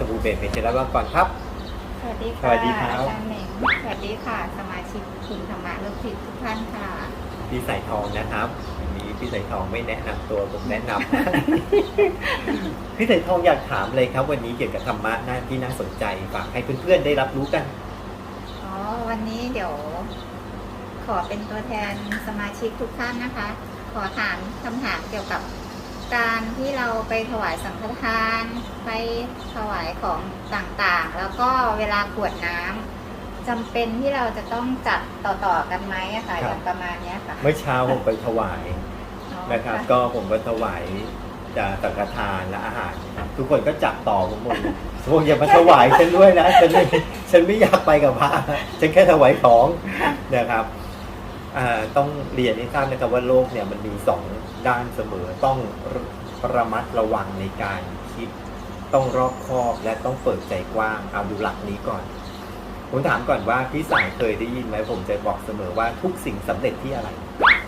ตบูเบศเมเจแล้วก็ก่อนครับ สวัสดีสค่ะวัสดีครับ อาจารย์เหม่งสวัสดีค่ะ สมาชิกคุณธรรมะลูกศิษย์ทุกท่านค่ะ พี่สายทองนะครับวันนี้พี่สายทองไม่แนะนำตัวผมแนะนำพี่สายทองอยากถามเลยครับ วันนี้เกี่ยวกับธรรมะหน้าที่น่าสนใจฝากให้เพื่อนๆได้รับรู้กัน อ๋อ วันนี้เดี๋ยว ขอเป็นตัวแทนสมาชิกทุกท่านนะคะ ขอถามคำถามเกี่ยวกับ การที่เราไปถวายสังฆทาน ไปถวายของต่างๆ แล้วก็เวลากรวดน้ำจำเป็นที่เราจะต้องจัดต่อๆกันไหมอะค่ะครับอย่างประมาณเนี้ยค่ะเมื่อเช้าผมไปถวายอ๋อนะครับ ก็ผมก็ถวายจะสังฆทานและอาหาร ทุกคนก็จับต่อผมหมดพวกอย่ามาถวายฉันด้วยนะฉันไม่ฉันไม่อยากไปกับพระฉันแค่ถวายของนะครับอ่า ต้องเรียนให้ทราบนะครับว่าโลกเนี่ยมันมีสองด้านเสมอต้องระมัดระวังในการคิด ต้องรอบคอบและต้องเปิดใจกว้างเอาดูหลักนี้ก่อนผมถามก่อนว่าพี่สายเคยได้ยินไหมผมจะบอกเสมอว่าทุกสิ่งสำเร็จที่อะไร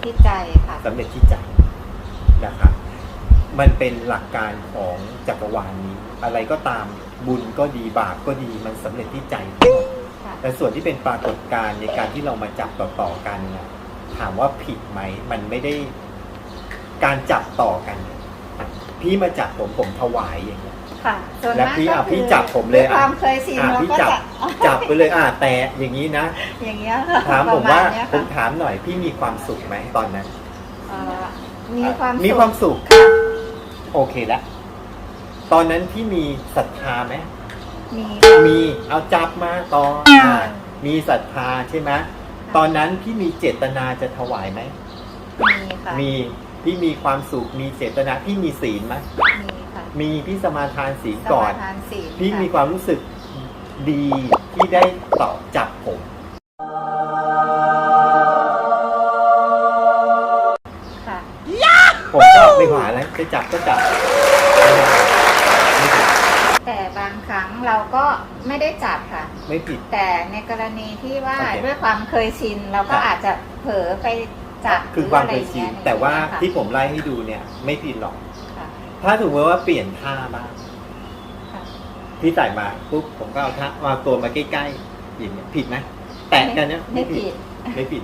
ที่ใจค่ะสำเร็จที่ใจนะครับมันเป็นหลักการของจักรวาลนี้ อะไรก็ตามบุญก็ดีบาปก็ดีมันสำเร็จที่ใจทั้งหมดค่ะแต่ส่วนที่เป็นปรากฏการณ์ในการที่เรามาจับต่อๆกันเนี่ย ถามว่าผิดไหม มันไม่ได้การจับต่อกันเนี่ยพี่มาจับผมผมถวายอย่างเงี้ยค่ะส่วนแล้วมากพี่ก็อะคือพี่จับผมเลยด้วยอะความเคยชินอะเราพี่ก็จับจะจับไปเลยอ่าแต่อย่างนี้นะ อย่างเงี้ยค่ะถามปผระมมาว่าณเนี้ยผค่ะมถามหน่อยพี่มีความสุขไหมตอนนั้นเอ่อมีความมีสุขความสุขค่ะโอเคแล้วตอนนั้นพี่มีศรัทธาไหมมีค่ะมีเอาจับมาต่ออ่ามีศรัทธาใช่ไหม ตอนนั้นพี่มีเจตนาจะถวายไหม มีค่ะมีพี่มีความสุขมีเจตนาพี่มีศีลไหมมีค่ะมีพี่สมาทานศีลสก่อมานทานศีลพี่ค่ะมีความรู้สึกดีที่ได้ต่อจับผมค่ะผมก็ไม่หวาแล้วจะจับก็จับไม่ผิด แต่บางครั้งเราก็ไม่ได้จับค่ะ ไม่ผิด แต่ในกรณีที่ว่าโอเคด้วยความเคยชินเราก็ครับ อาจจะเผลอไปจับคือความหเครืยอะชิไรนอย่งเงี้ยแต่ว่าค่ะที่ผมไล่ให้ดูเนี่ยไม่ผิดหรอก ค่ะถ้าสมมติว่าเปลี่ยนท่าบ้างค่ะพี่ใส่มาปุ๊บผมก็เอาท่าเอาตัวมาใกล้ๆอย่างเงี้ยผิดไหมแตะกันเนี่ยไม่ผิดไม่ผิด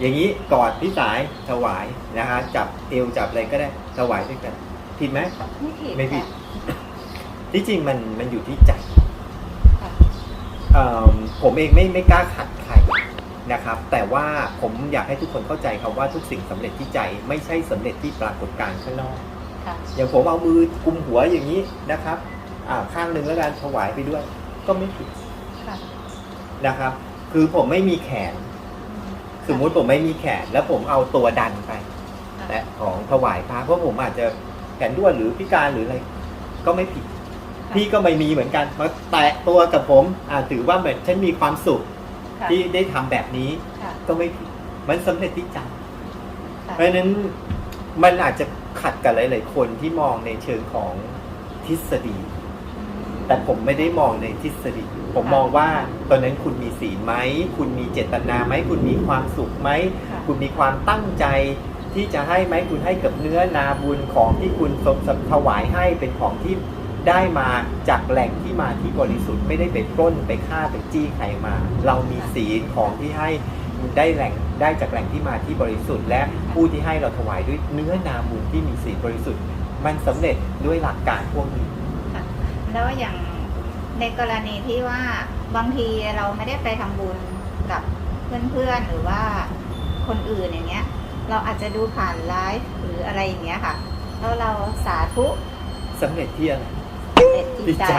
อย่างนี้กอดพี่สายถวายนะฮะจับเอวจับอะไรก็ได้ถวายด้วยกัน ผิดไหม ไม่ผิดไม่ผิด ค่ะ ที่จริงมันมันอยู่ที่ใจค่ะ เอิ่มผมเองไม่ไม่กล้าขัดใครนะครับ แต่ว่าผมอยากให้ทุกคนเข้าใจครับว่าทุกสิ่งสำเร็จที่ใจไม่ใช่สำเร็จที่ปรากฏการณ์ข้างนอก ค่ะ อย่างผมเอามือกุมหัวอย่างนี้นะครับอ่าข้างหนึ่งแล้วกันถวายไปด้วย ก็ไม่ผิดค่ะ นะครับ คือผมไม่มีแขน สมมุติผมไม่มีแขน แล้วผมเอาตัวดันไป ค่ะ และของถวายพระเพราะผมอาจจะแขนด้วนหรือพิการหรืออะไรก็ไม่ผิด พี่ก็ไม่มีเหมือนกันมาแตะตัวกับผมอ่าถือว่าเหมือนฉันมีความสุขค่ะที่ได้ทำแบบนี้ ค่ะ ก็ไม่ผิดมันสำเร็จที่ใจค่ะ เพราะฉะนั้นมันอาจจะขัดกับหลาย ๆ คนที่มองในเชิงของทฤษฎี แต่ผมไม่ได้มองในทฤษฎี ผมมองว่าตอนนั้นคุณมีศีลไหม คุณมีเจตนาไหม คุณมีความสุขไหม ค่ะ คุณมีความตั้งใจที่จะให้ไหม คุณให้กับเนื้อนาบุญของที่คุณสมถวายให้เป็นของที่ ได้มาจากแหล่งที่มาที่บริสุทธิ์ไม่ได้ไปปล้นไปฆ่าไปจี้ใครมา เรามีศีลของที่ให้ได้แหล่งได้จากแหล่งที่มาที่บริสุทธิ์ และผู้ที่ให้เราถวายด้วยเนื้อนาบุญที่มีศีลบริสุทธิ์ มันสำเร็จด้วยหลักการพวกนี้ค่ะแล้วอย่างในกรณีที่ว่าบางทีเราไม่ได้ไปทำบุญกับเพื่อนๆหรือว่าคนอื่นอย่างเงี้ย เราอาจจะดูผ่านไลฟ์หรืออะไรอย่างเงี้ยค่ะแล้วเราสาธุสำเร็จที่อะไร เด็ดที่ใจ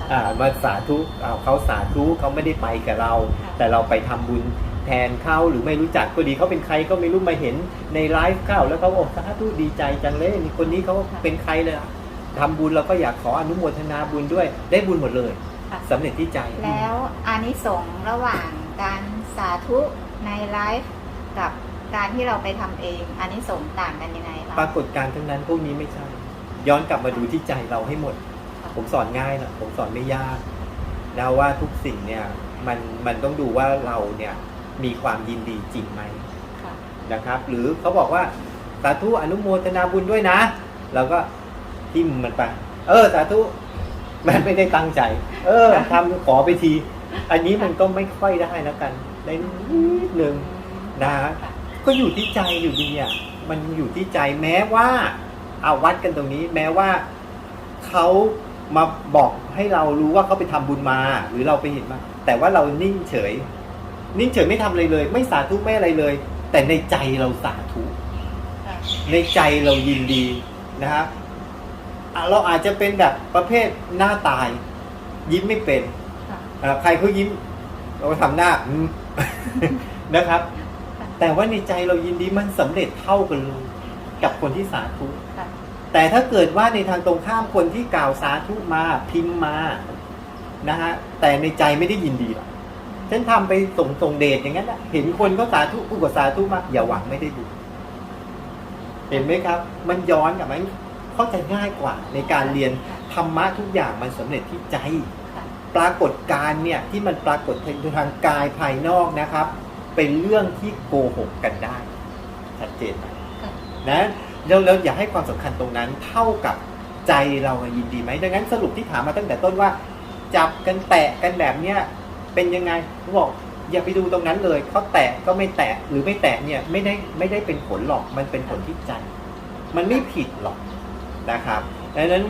ค่ะอ่ามาสาธุเอาเขาสาธุเขาไม่ได้ไปกับเราค่ะแต่เราไปทำบุญแทนเขาหรือไม่รู้จักก็ดีเขาเป็นใครก็ไม่รู้มาเห็นในไลฟ์เข้าแล้วเขาบอกสาธุดีใจจังเลยนี่คนนี้เขาเป็นใครเลยอะทำบุญเราก็อยากขออนุโมทนาบุญด้วย ได้บุญหมดเลยค่ะสำเร็จที่ใจ แล้วอานิสงส์ระหว่างการสาธุในไลฟ์กับการที่เราไปทำเองอานิสงส์ต่างกันยังไงคะปรากฏการณ์ทั้งนั้นพวกนี้ไม่ใช่ ย้อนกลับมาดูที่ใจเราให้หมดค่ะ ผมสอนง่ายนะผมสอนไม่ยากนะว่าทุกสิ่งเนี่ยมันมันต้องดูว่าเราเนี่ยมีความยินดีจริงไหมค่ะนะครับ หรือเขาบอกว่าสาธุอนุโมทนาบุญด้วยนะเราก็ทิมมันไป เออสาธุมันไม่ได้ตั้งใจ เออทำขอไปที อันนี้มันก็ไม่ค่อยได้แล้วกัน ได้นิดนึงนะฮะก็อยู่ที่ใจอยู่ดีอะมันอยู่ที่ใจแม้ว่าเอาวัดกันตรงนี้ แม้ว่าเขา มาบอกให้เรารู้ว่าเขาไปทำบุญมา หรือเราไปเห็นมา แต่ว่าเรานิ่งเฉย นิ่งเฉยไม่ทำอะไรเลย ไม่สาธุไม่อะไรเลย แต่ในใจเราสาธุค่ะในใจเรายินดีนะฮะอะเราอาจจะเป็นแบบประเภทหน้าตาย ยิ้มไม่เป็นค่ะเอ่อใครเขายิ้ม เราก็ทำหน้าอืมนะครับ แต่ว่าในใจเรายินดีมันสำเร็จเท่ากันเลยกับคนที่สาธุค่ะ แต่ถ้าเกิดว่าในทางตรงข้ามคนที่กล่าวสาธุมาพิมพ์มานะฮะแต่ในใจไม่ได้ยินดีหรอกฉันทำไปส่งส่งเดชอย่างนั้นนะเห็นคนก็สาธุกูก็สาธุมาอย่าหวังไม่ได้บุญเห็นไหมครับ มันย้อนกลับมันเข้าใจง่ายกว่า ในการเรียนธรรมะทุกอย่างมันสำเร็จที่ใจค่ะปรากฏการณ์เนี่ยที่มันปรากฏทางกายภายนอกนะครับ เป็นเรื่องที่โกหกกันได้ชัดเจนไหมค่ะนะ แล้วแล้วอย่าให้ความสำคัญตรงนั้นเท่ากับใจเราอะยินดีไหมดังนั้นสรุปที่ถามมาตั้งแต่ต้นว่า จับกันแตะกันแบบเนี้ยเป็นยังไงผมบอกอย่าไปดูตรงนั้นเลยเขาแตะก็ไม่แตะหรือไม่แตะเนี่ยไม่ได้ไม่ได้เป็นผลหรอกมันเป็นผลที่ใจ มันไม่ผิดหรอกนะครับดังนั้น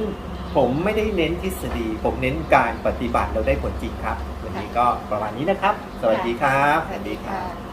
ผมไม่ได้เน้นทฤษฎี ผมเน้นการปฏิบัติเราได้ผลจริงครับ วันนี้ก็ประมาณนี้นะครับ สวัสดีครับสวัสดีค่ะ